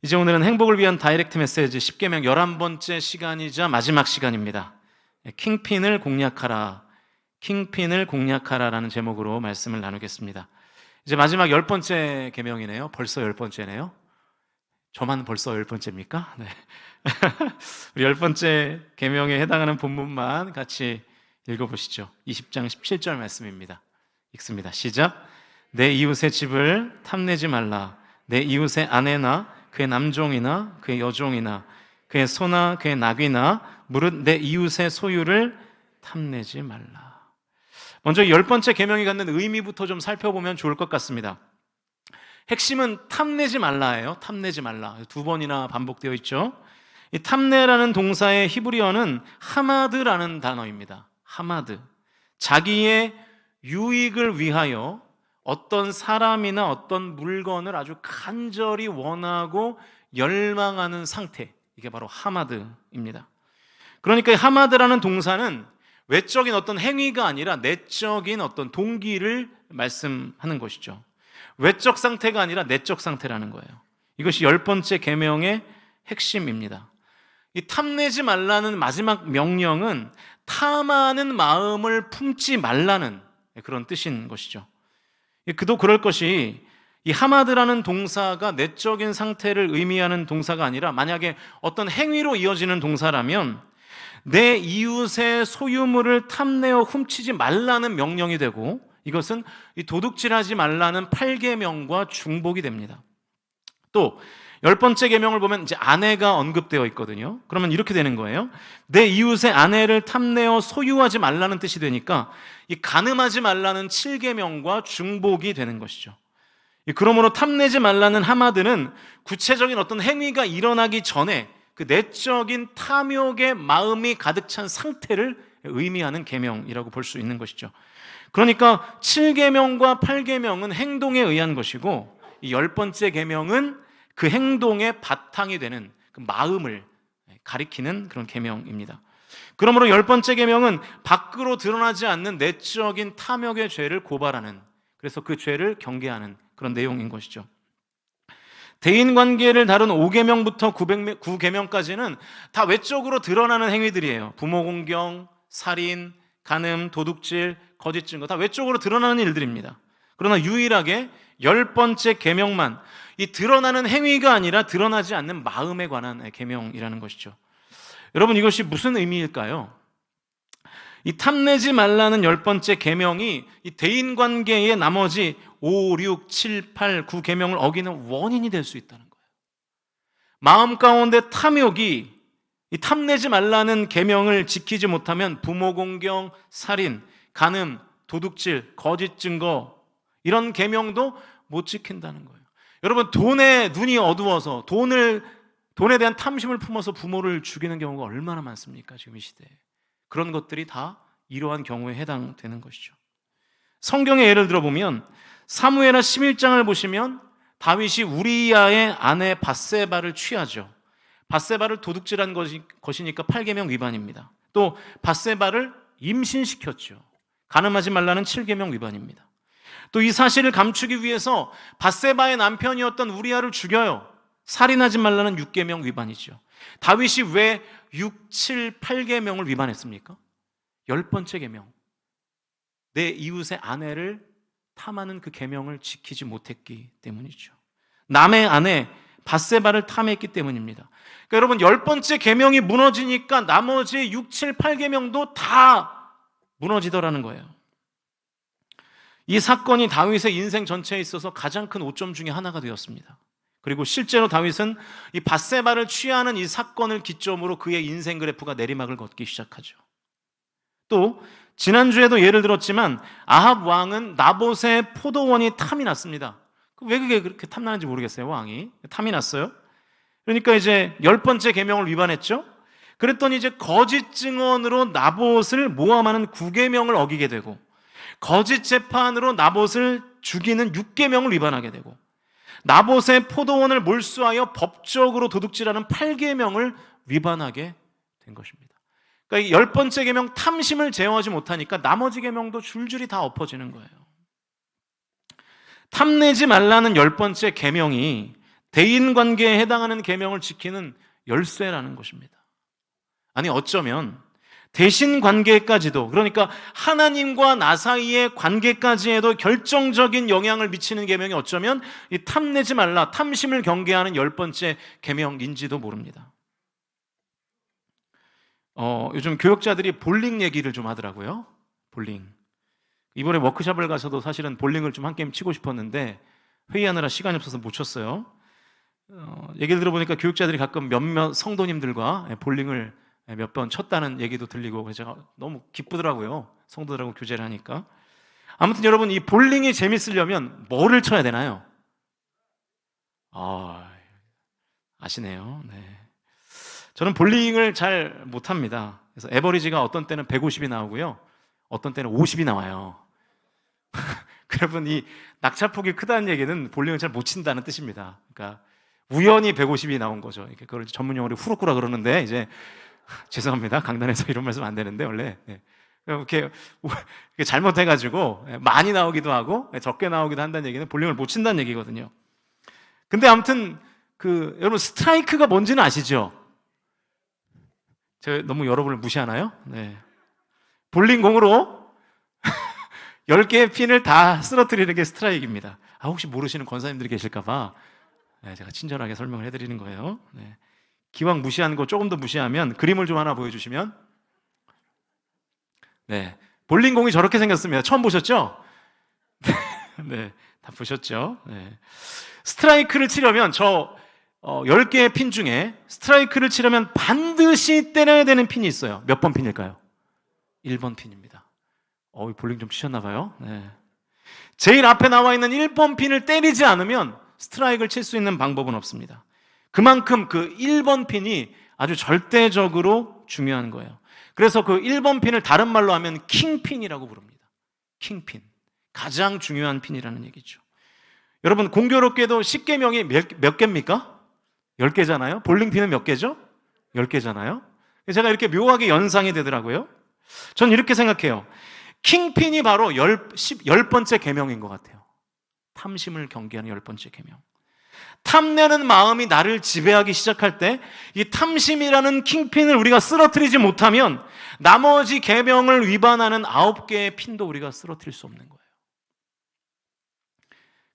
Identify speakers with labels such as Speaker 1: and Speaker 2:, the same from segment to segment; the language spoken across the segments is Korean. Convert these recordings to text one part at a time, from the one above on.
Speaker 1: 이제 오늘은 행복을 위한 다이렉트 메시지 10계명 11번째 시간이자 마지막 시간입니다. 킹핀을 공략하라. 킹핀을 공략하라라는 제목으로 말씀을 나누겠습니다. 이제 마지막 10번째 계명이네요. 벌써 10번째네요. 저만 벌써 10번째입니까? 네. 우리 10번째 계명에 해당하는 본문만 같이 읽어보시죠. 20장 17절 말씀입니다. 읽습니다. 시작. 내 이웃의 집을 탐내지 말라. 내 이웃의 아내나 그의 남종이나 그의 여종이나 그의 소나 그의 낙이나 무릇 내 이웃의 소유를 탐내지 말라. 먼저 열 번째 계명이 갖는 의미부터 좀 살펴보면 좋을 것 같습니다. 핵심은 탐내지 말라예요. 탐내지 말라. 두 번이나 반복되어 있죠. 이 탐내라는 동사의 히브리어는 하마드라는 단어입니다. 하마드. 자기의 유익을 위하여 어떤 사람이나 어떤 물건을 아주 간절히 원하고 열망하는 상태. 이게 바로 하마드입니다. 그러니까 하마드라는 동사는 외적인 어떤 행위가 아니라 내적인 어떤 동기를 말씀하는 것이죠. 외적 상태가 아니라 내적 상태라는 거예요. 이것이 열 번째 계명의 핵심입니다. 이 탐내지 말라는 마지막 명령은 탐하는 마음을 품지 말라는 그런 뜻인 것이죠. 그도 그럴 것이 이 하마드라는 동사가 내적인 상태를 의미하는 동사가 아니라 만약에 어떤 행위로 이어지는 동사라면 내 이웃의 소유물을 탐내어 훔치지 말라는 명령이 되고 이것은 이 도둑질하지 말라는 8계명과 중복이 됩니다. 또 열 번째 계명을 보면 이제 아내가 언급되어 있거든요. 그러면 이렇게 되는 거예요. 내 이웃의 아내를 탐내어 소유하지 말라는 뜻이 되니까 이 가늠하지 말라는 7계명과 중복이 되는 것이죠. 그러므로 탐내지 말라는 하마드는 구체적인 어떤 행위가 일어나기 전에 그 내적인 탐욕의 마음이 가득 찬 상태를 의미하는 계명이라고 볼 수 있는 것이죠. 그러니까 7계명과 8계명은 행동에 의한 것이고 이 열 번째 계명은 그 행동의 바탕이 되는 그 마음을 가리키는 그런 계명입니다. 그러므로 열 번째 계명은 밖으로 드러나지 않는 내적인 탐욕의 죄를 고발하는 그래서 그 죄를 경계하는 그런 내용인 것이죠. 대인 관계를 다룬 5계명부터 9계명까지는 다 외적으로 드러나는 행위들이에요. 부모 공경, 살인, 간음, 도둑질, 거짓 증거 다 외적으로 드러나는 일들입니다. 그러나 유일하게 열 번째 계명만 이 드러나는 행위가 아니라 드러나지 않는 마음에 관한 계명이라는 것이죠. 여러분 이것이 무슨 의미일까요? 이 탐내지 말라는 열 번째 계명이 이 대인 관계의 나머지 5, 6, 7, 8, 9 계명을 어기는 원인이 될 수 있다는 거예요. 마음 가운데 탐욕이 이 탐내지 말라는 계명을 지키지 못하면 부모 공경, 살인, 간음, 도둑질, 거짓 증거 이런 계명도 못 지킨다는 거예요. 여러분 돈에 눈이 어두워서 돈을 돈에 대한 탐심을 품어서 부모를 죽이는 경우가 얼마나 많습니까? 지금 이 시대에. 그런 것들이 다 이러한 경우에 해당되는 것이죠. 성경의 예를 들어보면 사무엘하 11장을 보시면 다윗이 우리야의 아내 바세바를 취하죠. 바세바를 도둑질한 것이, 것이니까 8계명 위반입니다. 또 바세바를 임신시켰죠. 가늠하지 말라는 7계명 위반입니다. 또 이 사실을 감추기 위해서 바세바의 남편이었던 우리야를 죽여요. 살인하지 말라는 6계명 위반이죠. 다윗이 왜 6, 7, 8계명을 위반했습니까? 열 번째 계명. 내 이웃의 아내를 탐하는 그 계명을 지키지 못했기 때문이죠. 남의 아내 바세바를 탐했기 때문입니다. 그러니까 여러분 열 번째 계명이 무너지니까 나머지 6, 7, 8계명도 다 무너지더라는 거예요. 이 사건이 다윗의 인생 전체에 있어서 가장 큰 오점 중에 하나가 되었습니다. 그리고 실제로 다윗은 이 바세바를 취하는 이 사건을 기점으로 그의 인생 그래프가 내리막을 걷기 시작하죠. 또 지난주에도 예를 들었지만 아합 왕은 나봇의 포도원이 탐이 났습니다. 왜 그게 그렇게 탐나는지 모르겠어요, 왕이. 탐이 났어요. 그러니까 이제 열 번째 계명을 위반했죠. 그랬더니 이제 거짓 증언으로 나봇을 모함하는 구계명을 어기게 되고 거짓 재판으로 나봇을 죽이는 육계명을 위반하게 되고 나봇의 포도원을 몰수하여 법적으로 도둑질하는 8계명을 위반하게 된 것입니다. 그러니까 열 번째 계명 탐심을 제어하지 못하니까 나머지 계명도 줄줄이 다 엎어지는 거예요. 탐내지 말라는 열 번째 계명이 대인 관계에 해당하는 계명을 지키는 열쇠라는 것입니다. 아니 어쩌면 대신 관계까지도 그러니까 하나님과 나 사이의 관계까지에도 결정적인 영향을 미치는 계명이 어쩌면 이 탐내지 말라 탐심을 경계하는 열 번째 계명인지도 모릅니다. 어, 요즘 교육자들이 볼링 얘기를 좀 하더라고요. 볼링. 이번에 워크숍을 가서도 사실은 볼링을 좀 한 게임 치고 싶었는데 회의하느라 시간이 없어서 못 쳤어요. 어, 얘기를 들어보니까 교육자들이 가끔 몇몇 성도님들과 볼링을 몇 번 쳤다는 얘기도 들리고 제가 너무 기쁘더라고요. 성도들하고 교제를 하니까. 아무튼 여러분 이 볼링이 재밌으려면 뭐를 쳐야 되나요? 아, 아시네요. 네. 저는 볼링을 잘 못합니다. 그래서 에버리지가 어떤 때는 150이 나오고요. 어떤 때는 50이 나와요. 여러분 이 낙차폭이 크다는 얘기는 볼링을 잘 못 친다는 뜻입니다. 그러니까 우연히 150이 나온 거죠. 그걸 전문 용어로 후루꾸라 그러는데 이제 죄송합니다. 강단에서 이런 말씀 안 되는데 원래 네. 이렇게 잘못해가지고 많이 나오기도 하고 적게 나오기도 한다는 얘기는 볼링을 못 친다는 얘기거든요. 근데 아무튼 그 여러분 스트라이크가 뭔지는 아시죠? 제가 너무 여러분을 무시하나요? 네. 볼링 공으로 10개의 핀을 다 쓰러뜨리는 게 스트라이크입니다. 아, 혹시 모르시는 권사님들이 계실까봐 네, 제가 친절하게 설명을 해드리는 거예요. 네. 기왕 무시한 거 조금 더 무시하면 그림을 좀 하나 보여주시면 네. 볼링공이 저렇게 생겼습니다. 처음 보셨죠? 네. 다 보셨죠? 네. 스트라이크를 치려면 저 어, 10개의 핀 중에 스트라이크를 치려면 반드시 때려야 되는 핀이 있어요. 몇 번 핀일까요? 1번 핀입니다. 어, 볼링 좀 치셨나 봐요. 네. 제일 앞에 나와 있는 1번 핀을 때리지 않으면 스트라이크를 칠 수 있는 방법은 없습니다. 그만큼 그 1번 핀이 아주 절대적으로 중요한 거예요. 그래서 그 1번 핀을 다른 말로 하면 킹핀이라고 부릅니다. 킹핀. 가장 중요한 핀이라는 얘기죠. 여러분, 공교롭게도 10개명이 몇, 몇 개입니까? 10개잖아요. 볼링핀은 몇 개죠? 10개잖아요. 제가 이렇게 묘하게 연상이 되더라고요. 전 이렇게 생각해요. 킹핀이 바로 열, 십, 열 번째 계명인 것 같아요. 탐심을 경계하는 열 번째 계명. 탐내는 마음이 나를 지배하기 시작할 때 이 탐심이라는 킹핀을 우리가 쓰러뜨리지 못하면 나머지 계명을 위반하는 아홉 개의 핀도 우리가 쓰러뜨릴 수 없는 거예요.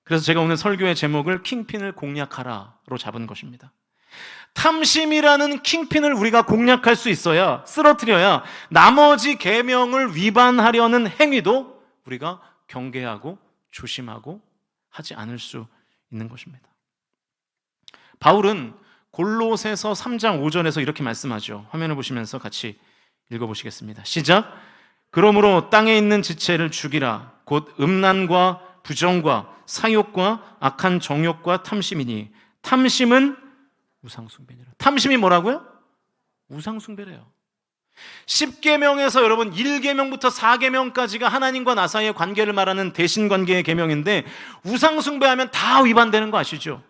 Speaker 1: 그래서 제가 오늘 설교의 제목을 킹핀을 공략하라로 잡은 것입니다. 탐심이라는 킹핀을 우리가 공략할 수 있어야 쓰러뜨려야 나머지 계명을 위반하려는 행위도 우리가 경계하고 조심하고 하지 않을 수 있는 것입니다. 바울은 골로새서 3장 5절에서 이렇게 말씀하죠. 화면을 보시면서 같이 읽어 보시겠습니다. 시작. 그러므로 땅에 있는 지체를 죽이라 곧 음란과 부정과 사욕과 악한 정욕과 탐심이니 탐심은 우상 숭배니라. 탐심이 뭐라고요? 우상 숭배래요. 10계명에서 여러분 1계명부터 4계명까지가 하나님과 나 사이의 관계를 말하는 대신 관계의 계명인데 우상 숭배하면 다 위반되는 거 아시죠?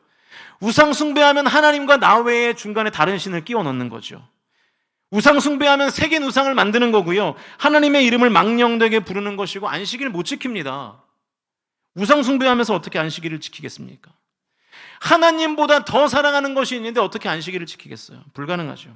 Speaker 1: 우상 숭배하면 하나님과 나 외에 중간에 다른 신을 끼워 넣는 거죠. 우상 숭배하면 새긴 우상을 만드는 거고요. 하나님의 이름을 망령되게 부르는 것이고 안식일을 못 지킵니다. 우상 숭배하면서 어떻게 안식일을 지키겠습니까? 하나님보다 더 사랑하는 것이 있는데 어떻게 안식일을 지키겠어요? 불가능하죠.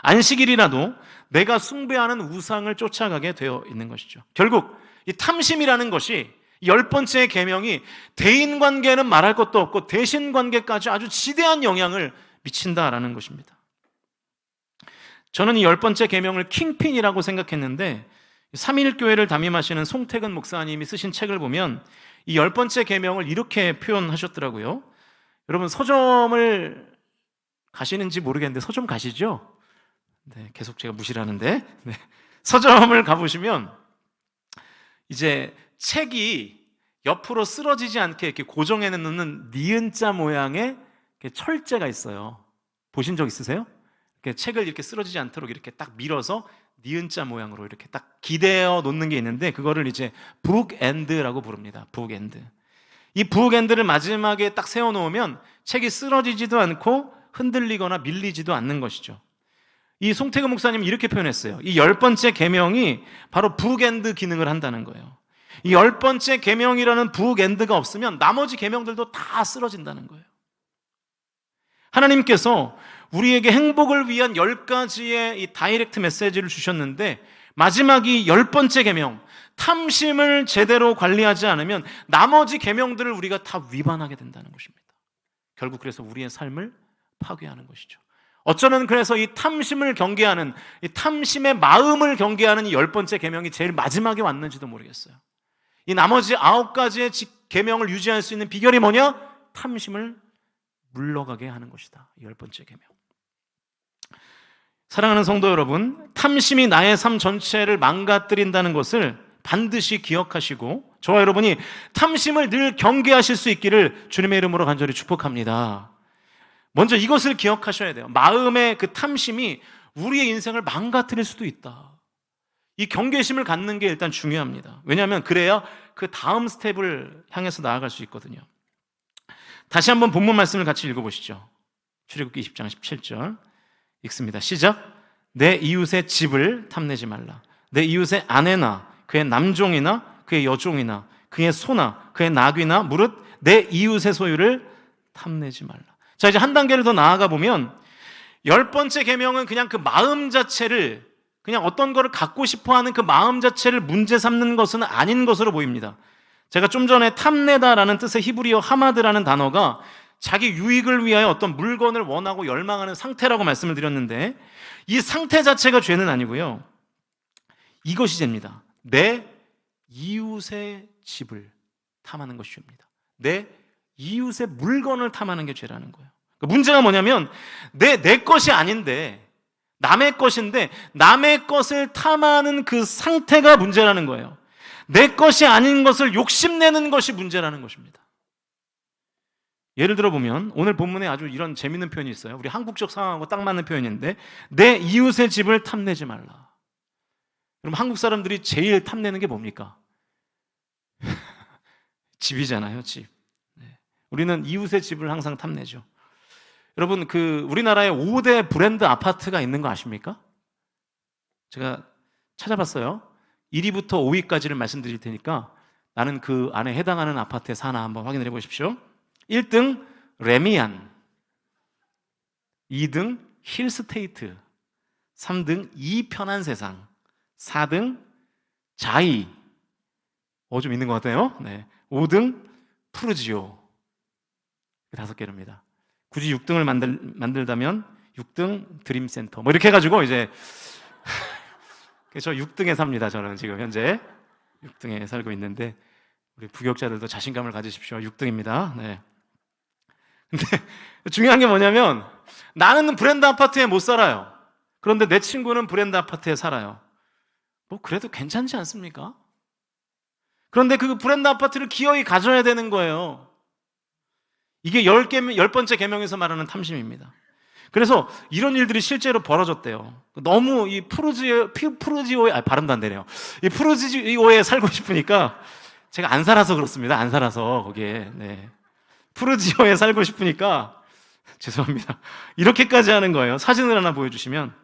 Speaker 1: 안식일이라도 내가 숭배하는 우상을 쫓아가게 되어 있는 것이죠. 결국 이 탐심이라는 것이 열 번째 계명이 대인 관계는 말할 것도 없고 대신 관계까지 아주 지대한 영향을 미친다라는 것입니다. 저는 이 열 번째 계명을 킹핀이라고 생각했는데 3일 교회를 담임하시는 송태근 목사님이 쓰신 책을 보면 이 열 번째 계명을 이렇게 표현하셨더라고요. 여러분 서점을 가시는지 모르겠는데 서점 가시죠? 네, 계속 제가 무시하는데 네. 서점을 가보시면 이제 책이 옆으로 쓰러지지 않게 이렇게 고정해 놓는 니은자 모양의 철제가 있어요. 보신 적 있으세요? 이렇게 책을 이렇게 쓰러지지 않도록 이렇게 딱 밀어서 니은자 모양으로 이렇게 딱 기대어 놓는 게 있는데 그거를 이제 북엔드라고 부릅니다. 북엔드. 이 북엔드를 마지막에 딱 세워 놓으면 책이 쓰러지지도 않고 흔들리거나 밀리지도 않는 것이죠. 이 송태근 목사님이 이렇게 표현했어요. 이 열 번째 계명이 바로 북엔드 기능을 한다는 거예요. 이 열 번째 계명이라는 북엔드가 없으면 나머지 계명들도 다 쓰러진다는 거예요. 하나님께서 우리에게 행복을 위한 열 가지의 이 다이렉트 메시지를 주셨는데 마지막 이 열 번째 계명 탐심을 제대로 관리하지 않으면 나머지 계명들을 우리가 다 위반하게 된다는 것입니다. 결국 그래서 우리의 삶을 파괴하는 것이죠. 어쩌면 그래서 이 탐심을 경계하는 이 탐심의 마음을 경계하는 이 열 번째 계명이 제일 마지막에 왔는지도 모르겠어요. 이 나머지 아홉 가지의 직- 계명을 유지할 수 있는 비결이 뭐냐? 탐심을 물러가게 하는 것이다. 이열 번째 계명. 사랑하는 성도 여러분, 탐심이 나의 삶 전체를 망가뜨린다는 것을 반드시 기억하시고 저와 여러분이 탐심을 늘 경계하실 수 있기를 주님의 이름으로 간절히 축복합니다. 먼저 이것을 기억하셔야 돼요. 마음의 그 탐심이 우리의 인생을 망가뜨릴 수도 있다. 이 경계심을 갖는 게 일단 중요합니다. 왜냐하면 그래야 그 다음 스텝을 향해서 나아갈 수 있거든요. 다시 한번 본문 말씀을 같이 읽어보시죠. 출애굽기 20장 17절 읽습니다. 시작. 내 이웃의 집을 탐내지 말라. 내 이웃의 아내나 그의 남종이나 그의 여종이나 그의 소나 그의 낙이나 무릇 내 이웃의 소유를 탐내지 말라. 자 이제 한 단계를 더 나아가 보면 열 번째 계명은 그냥 그 마음 자체를 그냥 어떤 거를 갖고 싶어 하는 그 마음 자체를 문제 삼는 것은 아닌 것으로 보입니다. 제가 좀 전에 탐내다라는 뜻의 히브리어 하마드라는 단어가 자기 유익을 위하여 어떤 물건을 원하고 열망하는 상태라고 말씀을 드렸는데 이 상태 자체가 죄는 아니고요. 이것이 죄입니다. 내 이웃의 집을 탐하는 것이 죄입니다. 내 이웃의 물건을 탐하는 게 죄라는 거예요. 그 문제가 뭐냐면 내, 내 것이 아닌데 남의 것인데 남의 것을 탐하는 그 상태가 문제라는 거예요. 내 것이 아닌 것을 욕심내는 것이 문제라는 것입니다. 예를 들어 보면 오늘 본문에 아주 이런 재밌는 표현이 있어요. 우리 한국적 상황하고 딱 맞는 표현인데 내 이웃의 집을 탐내지 말라. 그럼 한국 사람들이 제일 탐내는 게 뭡니까? 집이잖아요, 집. 네. 우리는 이웃의 집을 항상 탐내죠. 여러분, 그 우리나라에 5대 브랜드 아파트가 있는 거 아십니까? 제가 찾아봤어요. 1위부터 5위까지를 말씀드릴 테니까 나는 그 안에 해당하는 아파트에 사나 한번 확인을 해 보십시오. 1등 레미안 2등 힐스테이트 3등 이 편한 세상 4등 자이 어 좀 있는 것 같아요 네. 5등 푸르지오 다섯 개입니다 굳이 6등을 만들, 만들다면 6등 드림센터 뭐 이렇게 해가지고 이제 저 6등에 삽니다 저는 지금 현재 6등에 살고 있는데 우리 부격자들도 자신감을 가지십시오 6등입니다 네. 근데 중요한 게 뭐냐면 나는 브랜드 아파트에 못 살아요. 그런데 내 친구는 브랜드 아파트에 살아요. 뭐 그래도 괜찮지 않습니까? 그런데 그 브랜드 아파트를 기어이 가져야 되는 거예요. 이게 열 개, 열 번째 계명에서 말하는 탐심입니다. 그래서 이런 일들이 실제로 벌어졌대요. 너무 이 피- 푸르지오에, 아, 발음도 안 되네요. 이 푸르지오에 살고 싶으니까 제가 안 살아서 그렇습니다. 안 살아서 거기에. 네. 푸르지오에 살고 싶으니까 죄송합니다. 이렇게까지 하는 거예요. 사진을 하나 보여주시면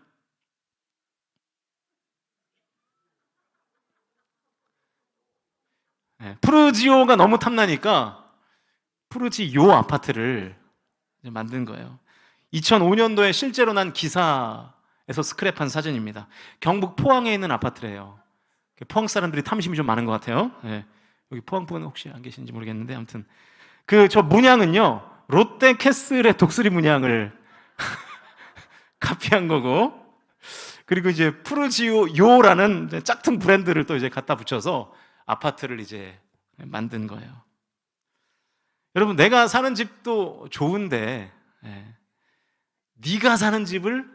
Speaker 1: 네, 푸르지오가 너무 탐나니까 푸르지 요 아파트를 이제 만든 거예요. 2005년도에 실제로 난 기사에서 스크랩한 사진입니다. 경북 포항에 있는 아파트래요. 포항 사람들이 탐심이 좀 많은 것 같아요. 네, 여기 포항 분 혹시 안 계신지 모르겠는데 아무튼 그 저 문양은요 롯데 캐슬의 독수리 문양을 카피한 거고 그리고 이제 푸르지오 요라는 짝퉁 브랜드를 또 이제 갖다 붙여서 아파트를 이제 만든 거예요. 여러분 내가 사는 집도 좋은데 예, 네가 사는 집을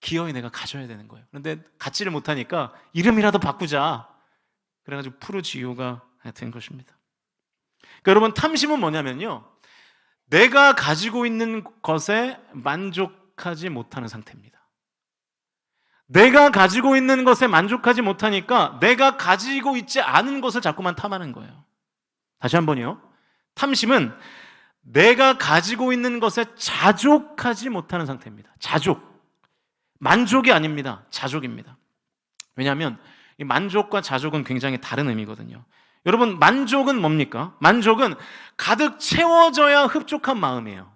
Speaker 1: 기어이 내가 가져야 되는 거예요. 그런데 갖지를 못하니까 이름이라도 바꾸자. 그래가지고 푸르지오가 된 것입니다. 그러니까 여러분 탐심은 뭐냐면요. 내가 가지고 있는 것에 만족하지 못하는 상태입니다. 내가 가지고 있는 것에 만족하지 못하니까 내가 가지고 있지 않은 것을 자꾸만 탐하는 거예요. 다시 한 번요. 탐심은 내가 가지고 있는 것에 자족하지 못하는 상태입니다. 자족. 만족이 아닙니다. 자족입니다. 왜냐하면 이 만족과 자족은 굉장히 다른 의미거든요. 여러분, 만족은 뭡니까? 만족은 가득 채워져야 흡족한 마음이에요.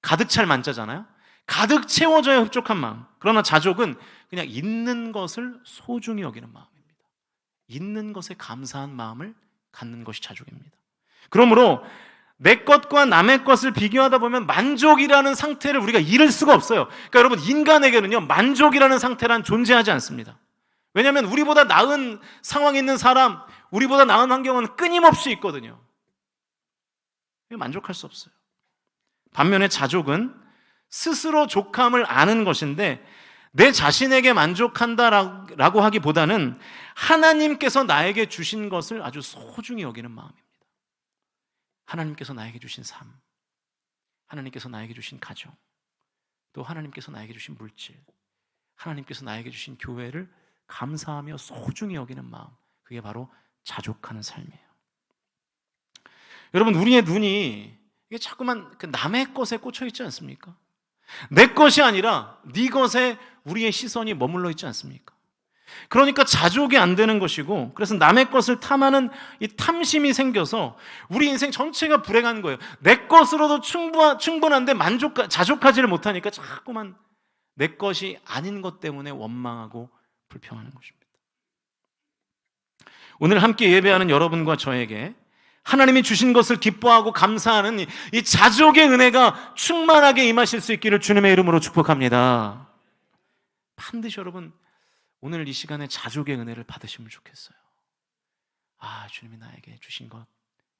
Speaker 1: 가득 찰 만자잖아요. 가득 채워져야 흡족한 마음. 그러나 자족은 그냥 있는 것을 소중히 여기는 마음입니다. 있는 것에 감사한 마음을 갖는 것이 자족입니다. 그러므로 내 것과 남의 것을 비교하다 보면 만족이라는 상태를 우리가 잃을 수가 없어요. 그러니까 여러분 인간에게는요 만족이라는 상태란 존재하지 않습니다. 왜냐하면 우리보다 나은 상황에 있는 사람, 우리보다 나은 환경은 끊임없이 있거든요. 만족할 수 없어요. 반면에 자족은 스스로 족함을 아는 것인데 내 자신에게 만족한다라고 하기보다는 하나님께서 나에게 주신 것을 아주 소중히 여기는 마음입니다. 하나님께서 나에게 주신 삶, 하나님께서 나에게 주신 가정, 또 하나님께서 나에게 주신 물질, 하나님께서 나에게 주신 교회를 감사하며 소중히 여기는 마음, 그게 바로 자족하는 삶이에요. 여러분, 우리의 눈이 이게 자꾸만 그 남의 것에 꽂혀 있지 않습니까? 내 것이 아니라 네 것에 우리의 시선이 머물러 있지 않습니까? 그러니까 자족이 안 되는 것이고 그래서 남의 것을 탐하는 이 탐심이 생겨서 우리 인생 전체가 불행한 거예요. 내 것으로도 충분, 충분한데 만족, 자족하지를 못하니까 자꾸만 내 것이 아닌 것 때문에 원망하고 불평하는 것입니다. 오늘 함께 예배하는 여러분과 저에게 하나님이 주신 것을 기뻐하고 감사하는 이 자족의 은혜가 충만하게 임하실 수 있기를 주님의 이름으로 축복합니다. 반드시 여러분 오늘 이 시간에 자족의 은혜를 받으시면 좋겠어요. 아, 주님이 나에게 주신 것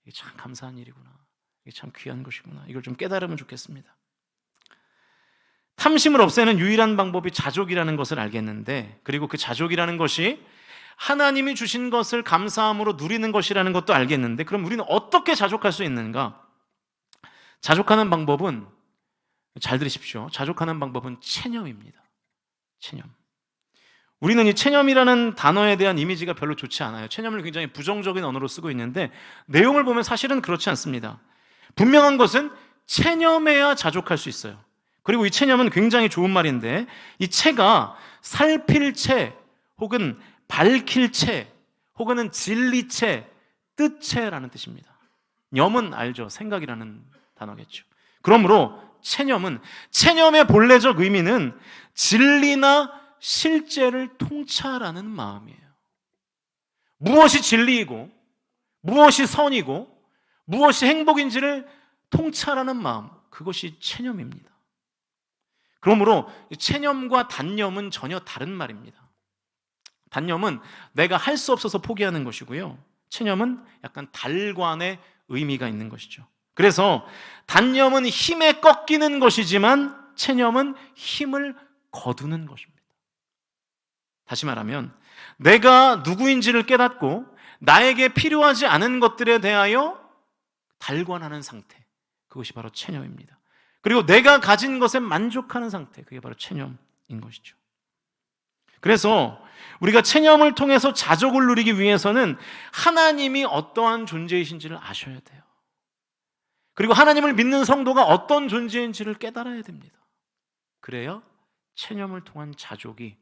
Speaker 1: 이게 참 감사한 일이구나. 이게 참 귀한 것이구나. 이걸 좀 깨달으면 좋겠습니다. 탐심을 없애는 유일한 방법이 자족이라는 것을 알겠는데 그리고 그 자족이라는 것이 하나님이 주신 것을 감사함으로 누리는 것이라는 것도 알겠는데 그럼 우리는 어떻게 자족할 수 있는가? 자족하는 방법은 잘 들으십시오. 자족하는 방법은 체념입니다. 체념. 우리는 이 체념이라는 단어에 대한 이미지가 별로 좋지 않아요. 체념을 굉장히 부정적인 언어로 쓰고 있는데 내용을 보면 사실은 그렇지 않습니다. 분명한 것은 체념해야 자족할 수 있어요. 그리고 이 체념은 굉장히 좋은 말인데 이 체가 살필 체 혹은 밝힐 채 혹은 진리체, 뜻체라는 뜻입니다. 념은 알죠. 생각이라는 단어겠죠. 그러므로 체념은 체념의 본래적 의미는 진리나 실제를 통찰하는 마음이에요. 무엇이 진리이고 무엇이 선이고 무엇이 행복인지를 통찰하는 마음 그것이 체념입니다. 그러므로 체념과 단념은 전혀 다른 말입니다. 단념은 내가 할 수 없어서 포기하는 것이고요. 체념은 약간 달관의 의미가 있는 것이죠. 그래서 단념은 힘에 꺾이는 것이지만 체념은 힘을 거두는 것입니다. 다시 말하면 내가 누구인지를 깨닫고 나에게 필요하지 않은 것들에 대하여 달관하는 상태. 그것이 바로 체념입니다. 그리고 내가 가진 것에 만족하는 상태. 그게 바로 체념인 것이죠. 그래서 우리가 체념을 통해서 자족을 누리기 위해서는 하나님이 어떠한 존재이신지를 아셔야 돼요. 그리고 하나님을 믿는 성도가 어떤 존재인지를 깨달아야 됩니다. 그래야 체념을 통한 자족이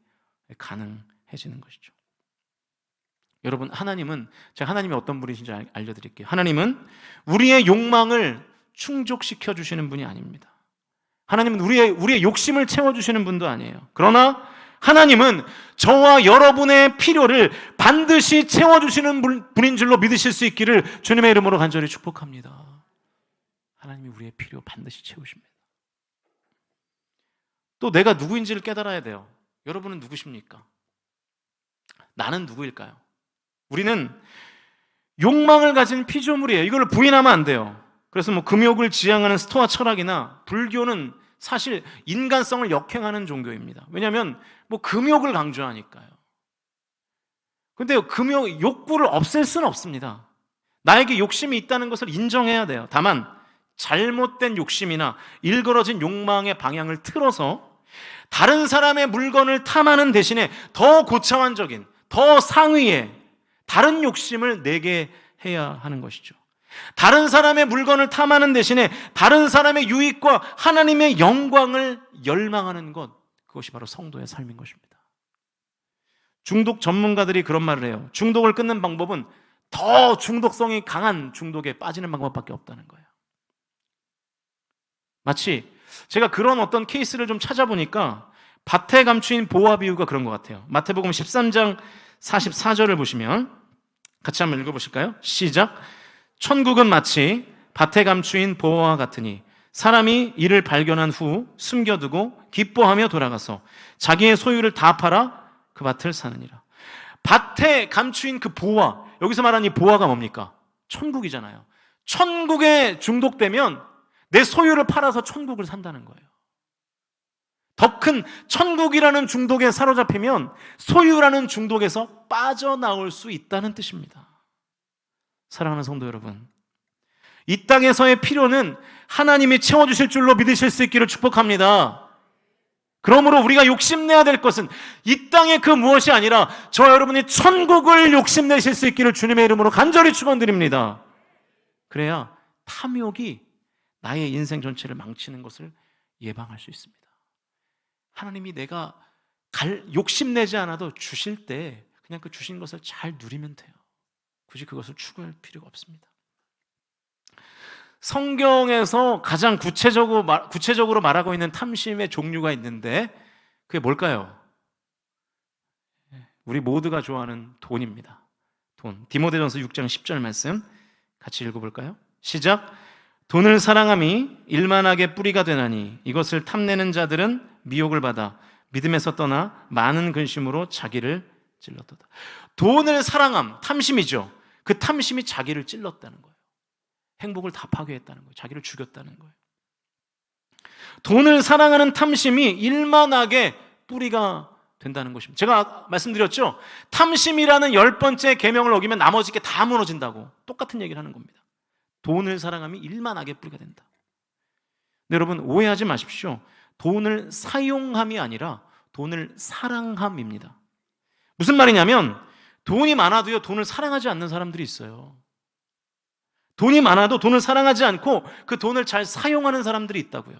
Speaker 1: 가능해지는 것이죠. 여러분, 하나님은, 제가 하나님이 어떤 분이신지 알려드릴게요. 하나님은 우리의 욕망을 충족시켜 주시는 분이 아닙니다. 하나님은 우리의, 우리의 욕심을 채워 주시는 분도 아니에요. 그러나 하나님은 저와 여러분의 필요를 반드시 채워 주시는 분인 줄로 믿으실 수 있기를 주님의 이름으로 간절히 축복합니다. 하나님이 우리의 필요 반드시 채우십니다. 또 내가 누구인지를 깨달아야 돼요. 여러분은 누구십니까? 나는 누구일까요? 우리는 욕망을 가진 피조물이에요. 이걸 부인하면 안 돼요. 그래서 뭐 금욕을 지향하는 스토아 철학이나 불교는 사실 인간성을 역행하는 종교입니다. 왜냐하면 뭐 금욕을 강조하니까요. 근데 금욕 욕구를 없앨 수는 없습니다. 나에게 욕심이 있다는 것을 인정해야 돼요. 다만 잘못된 욕심이나 일그러진 욕망의 방향을 틀어서 다른 사람의 물건을 탐하는 대신에 더 고차원적인, 더 상위의 다른 욕심을 내게 해야 하는 것이죠. 다른 사람의 물건을 탐하는 대신에 다른 사람의 유익과 하나님의 영광을 열망하는 것, 그것이 바로 성도의 삶인 것입니다. 중독 전문가들이 그런 말을 해요. 중독을 끊는 방법은 더 중독성이 강한 중독에 빠지는 방법밖에 없다는 거예요. 마치 제가 그런 어떤 케이스를 좀 찾아보니까 밭에 감추인 보화 비유가 그런 것 같아요. 마태복음 13장 44절을 보시면 같이 한번 읽어보실까요? 시작. 천국은 마치 밭에 감추인 보화와 같으니 사람이 이를 발견한 후 숨겨두고 기뻐하며 돌아가서 자기의 소유를 다 팔아 그 밭을 사느니라. 밭에 감추인 그 보화, 여기서 말하는 이 보화가 뭡니까? 천국이잖아요. 천국에 중독되면 내 소유를 팔아서 천국을 산다는 거예요. 더 큰 천국이라는 중독에 사로잡히면 소유라는 중독에서 빠져나올 수 있다는 뜻입니다. 사랑하는 성도 여러분. 이 땅에서의 필요는 하나님이 채워주실 줄로 믿으실 수 있기를 축복합니다. 그러므로 우리가 욕심내야 될 것은 이 땅의 그 무엇이 아니라 저 여러분이 천국을 욕심내실 수 있기를 주님의 이름으로 간절히 축원드립니다. 그래야 탐욕이 나의 인생 전체를 망치는 것을 예방할 수 있습니다. 하나님이 내가 갈, 욕심내지 않아도 주실 때 그냥 그 주신 것을 잘 누리면 돼요. 굳이 그것을 추구할 필요가 없습니다. 성경에서 가장 구체적으로, 말, 구체적으로 말하고 있는 탐심의 종류가 있는데 그게 뭘까요? 우리 모두가 좋아하는 돈입니다. 돈. 디모데전서 6장 10절 말씀 같이 읽어볼까요? 시작. 돈을 사랑함이 일만하게 뿌리가 되나니 이것을 탐내는 자들은 미혹을 받아 믿음에서 떠나 많은 근심으로 자기를 찔렀도다. 돈을 사랑함, 탐심이죠. 그 탐심이 자기를 찔렀다는 거예요. 행복을 다 파괴했다는 거예요. 자기를 죽였다는 거예요. 돈을 사랑하는 탐심이 일만하게 뿌리가 된다는 것입니다. 제가 말씀드렸죠. 탐심이라는 열 번째 계명을 어기면 나머지 게 다 무너진다고 똑같은 얘기를 하는 겁니다. 돈을 사랑함이 일만하게 뿌리가 된다. 네, 여러분 오해하지 마십시오. 돈을 사용함이 아니라 돈을 사랑함입니다. 무슨 말이냐면 돈이 많아도요 돈을 사랑하지 않는 사람들이 있어요. 돈이 많아도 돈을 사랑하지 않고 그 돈을 잘 사용하는 사람들이 있다고요.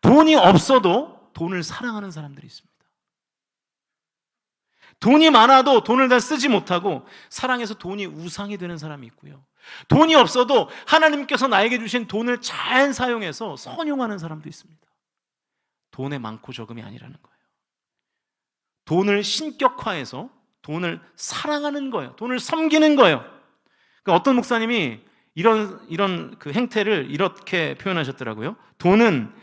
Speaker 1: 돈이 없어도 돈을 사랑하는 사람들이 있습니다. 돈이 많아도 돈을 다 쓰지 못하고 사랑해서 돈이 우상이 되는 사람이 있고요. 돈이 없어도 하나님께서 나에게 주신 돈을 잘 사용해서 선용하는 사람도 있습니다. 돈의 많고 적음이 아니라는 거예요. 돈을 신격화해서 돈을 사랑하는 거예요. 돈을 섬기는 거예요. 그러니까 어떤 목사님이 이런 이런 그 행태를 이렇게 표현하셨더라고요. 돈은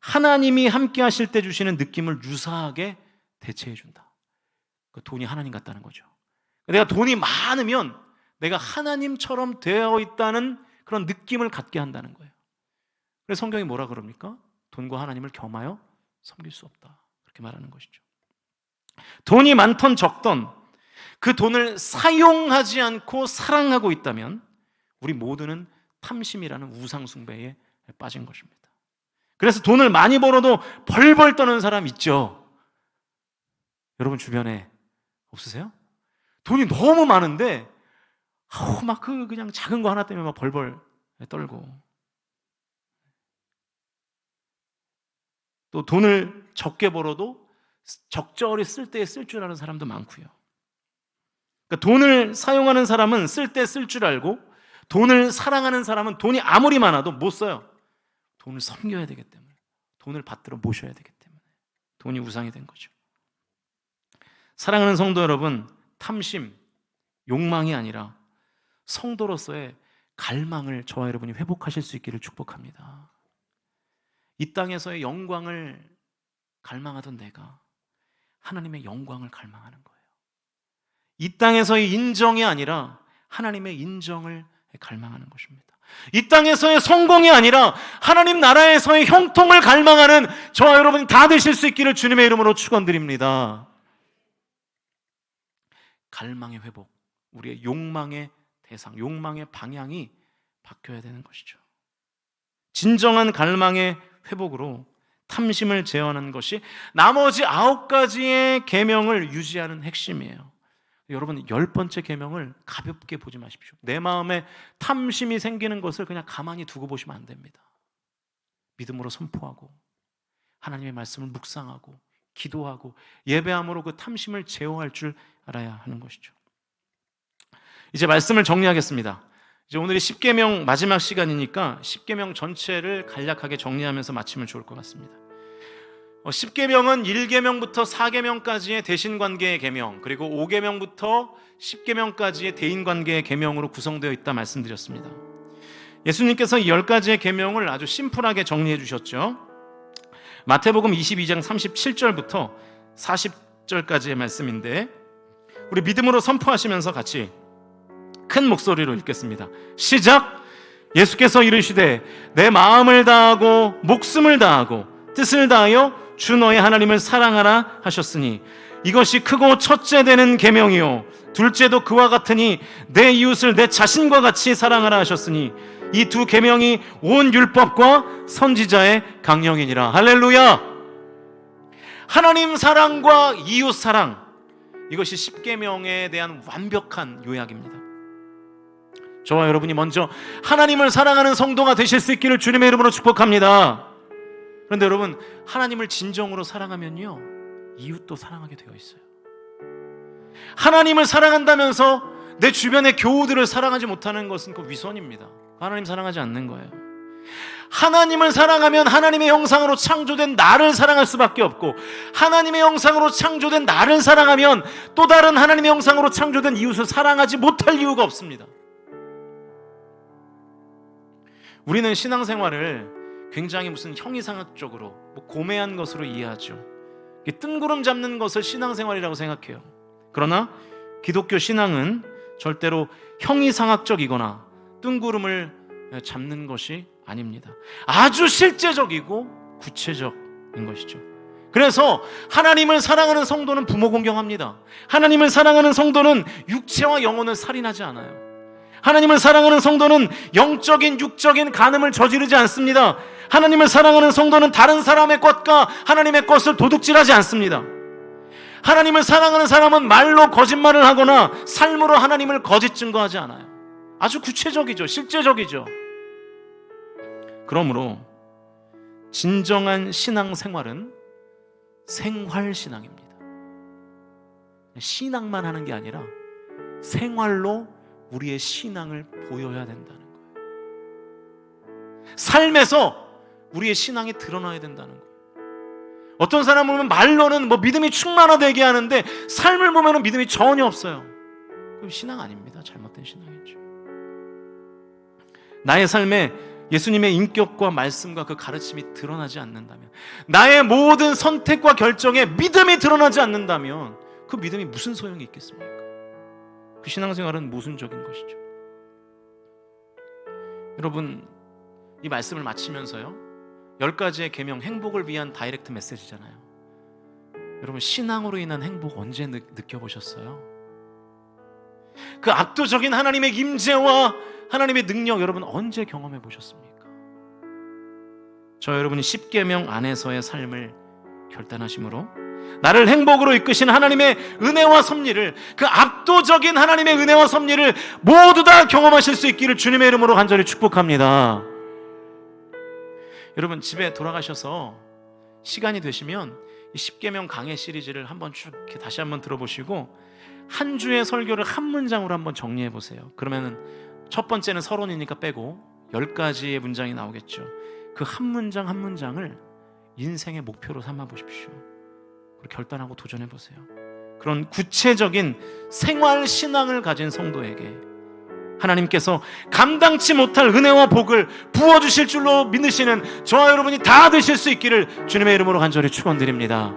Speaker 1: 하나님이 함께 하실 때 주시는 느낌을 유사하게 대체해 준다. 그 돈이 하나님 같다는 거죠. 내가 돈이 많으면 내가 하나님처럼 되어 있다는 그런 느낌을 갖게 한다는 거예요. 그래서 성경이 뭐라 그럽니까? 돈과 하나님을 겸하여 섬길 수 없다. 그렇게 말하는 것이죠. 돈이 많던 적던 그 돈을 사용하지 않고 사랑하고 있다면 우리 모두는 탐심이라는 우상숭배에 빠진 것입니다. 그래서 돈을 많이 벌어도 벌벌 떠는 사람 있죠. 여러분 주변에 없으세요? 돈이 너무 많은데 아우 막 그 그냥 작은 거 하나 때문에 막 벌벌 떨고 또 돈을 적게 벌어도 적절히 쓸 때 쓸 줄 아는 사람도 많고요. 그러니까 돈을 사용하는 사람은 쓸 때 쓸 줄 알고 돈을 사랑하는 사람은 돈이 아무리 많아도 못 써요. 돈을 섬겨야 되기 때문에 돈을 받들어 모셔야 되기 때문에 돈이 우상이 된 거죠. 사랑하는 성도 여러분, 탐심, 욕망이 아니라 성도로서의 갈망을 저와 여러분이 회복하실 수 있기를 축복합니다. 이 땅에서의 영광을 갈망하던 내가 하나님의 영광을 갈망하는 거예요. 이 땅에서의 인정이 아니라 하나님의 인정을 갈망하는 것입니다. 이 땅에서의 성공이 아니라 하나님 나라에서의 형통을 갈망하는 저와 여러분이 다 되실 수 있기를 주님의 이름으로 축원드립니다. 갈망의 회복, 우리의 욕망의 대상, 욕망의 방향이 바뀌어야 되는 것이죠. 진정한 갈망의 회복으로 탐심을 제어하는 것이 나머지 아홉 가지의 계명을 유지하는 핵심이에요. 여러분 열 번째 계명을 가볍게 보지 마십시오. 내 마음에 탐심이 생기는 것을 그냥 가만히 두고 보시면 안 됩니다. 믿음으로 선포하고 하나님의 말씀을 묵상하고 기도하고 예배함으로 그 탐심을 제어할 줄 알아야 하는 것이죠. 이제 말씀을 정리하겠습니다. 이제 오늘이 10계명 마지막 시간이니까 10계명 전체를 간략하게 정리하면서 마치면 좋을 것 같습니다. 어, 10계명은 1계명부터 4계명까지의 대신 관계의 계명, 그리고 5계명부터 10계명까지의 대인 관계의 계명으로 구성되어 있다 말씀드렸습니다. 예수님께서 이 10가지의 계명을 아주 심플하게 정리해 주셨죠. 마태복음 22장 37절부터 40절까지의 말씀인데 우리 믿음으로 선포하시면서 같이 큰 목소리로 읽겠습니다. 시작. 예수께서 이르시되 내 마음을 다하고 목숨을 다하고 뜻을 다하여 주 너의 하나님을 사랑하라 하셨으니 이것이 크고 첫째 되는 계명이요 둘째도 그와 같으니 내 이웃을 내 자신과 같이 사랑하라 하셨으니 이 두 계명이 온 율법과 선지자의 강령이니라 할렐루야 하나님 사랑과 이웃 사랑 이것이 십계명에 대한 완벽한 요약입니다. 저와 여러분이 먼저 하나님을 사랑하는 성도가 되실 수 있기를 주님의 이름으로 축복합니다. 그런데 여러분, 하나님을 진정으로 사랑하면요, 이웃도 사랑하게 되어 있어요. 하나님을 사랑한다면서 내 주변의 교우들을 사랑하지 못하는 것은 그 위선입니다. 하나님 사랑하지 않는 거예요. 하나님을 사랑하면 하나님의 형상으로 창조된 나를 사랑할 수밖에 없고 하나님의 형상으로 창조된 나를 사랑하면 또 다른 하나님의 형상으로 창조된 이웃을 사랑하지 못할 이유가 없습니다. 우리는 신앙생활을 굉장히 무슨 형이상학적으로 뭐 고매한 것으로 이해하죠. 뜬구름 잡는 것을 신앙생활이라고 생각해요. 그러나 기독교 신앙은 절대로 형이상학적이거나 뜬구름을 잡는 것이 아닙니다. 아주 실제적이고 구체적인 것이죠. 그래서 하나님을 사랑하는 성도는 부모 공경합니다. 하나님을 사랑하는 성도는 육체와 영혼을 살인하지 않아요. 하나님을 사랑하는 성도는 영적인 육적인 간음을 저지르지 않습니다. 하나님을 사랑하는 성도는 다른 사람의 것과 하나님의 것을 도둑질하지 않습니다. 하나님을 사랑하는 사람은 말로 거짓말을 하거나 삶으로 하나님을 거짓 증거하지 않아요. 아주 구체적이죠. 실제적이죠. 그러므로 진정한 신앙 생활은 생활 신앙입니다. 신앙만 하는 게 아니라 생활로 우리의 신앙을 보여야 된다는 거예요. 삶에서 우리의 신앙이 드러나야 된다는 거예요. 어떤 사람을 보면 말로는 뭐 믿음이 충만하되게 하는데 삶을 보면 믿음이 전혀 없어요. 그럼 신앙 아닙니다. 잘못된 신앙이죠. 나의 삶에 예수님의 인격과 말씀과 그 가르침이 드러나지 않는다면, 나의 모든 선택과 결정에 믿음이 드러나지 않는다면, 그 믿음이 무슨 소용이 있겠습니까? 그 신앙생활은 모순적인 것이죠. 여러분, 이 말씀을 마치면서요, 열 가지의 계명 행복을 위한 다이렉트 메시지잖아요. 여러분, 신앙으로 인한 행복 언제 느, 느껴보셨어요? 그 압도적인 하나님의 임재와 하나님의 능력 여러분 언제 경험해 보셨습니까? 저 여러분이 10계명 안에서의 삶을 결단하심으로 나를 행복으로 이끄신 하나님의 은혜와 섭리를 그 압도적인 하나님의 은혜와 섭리를 모두 다 경험하실 수 있기를 주님의 이름으로 간절히 축복합니다. 여러분 집에 돌아가셔서 시간이 되시면 이 10계명 강해 시리즈를 한번 쭉 다시 한번 들어보시고 한 주의 설교를 한 문장으로 한번 정리해 보세요. 그러면은 첫 번째는 서론이니까 빼고 열 가지의 문장이 나오겠죠. 그 한 문장 한 문장을 인생의 목표로 삼아 보십시오. 그리고 결단하고 도전해 보세요. 그런 구체적인 생활 신앙을 가진 성도에게 하나님께서 감당치 못할 은혜와 복을 부어 주실 줄로 믿으시는 저와 여러분이 다 되실 수 있기를 주님의 이름으로 간절히 축원드립니다.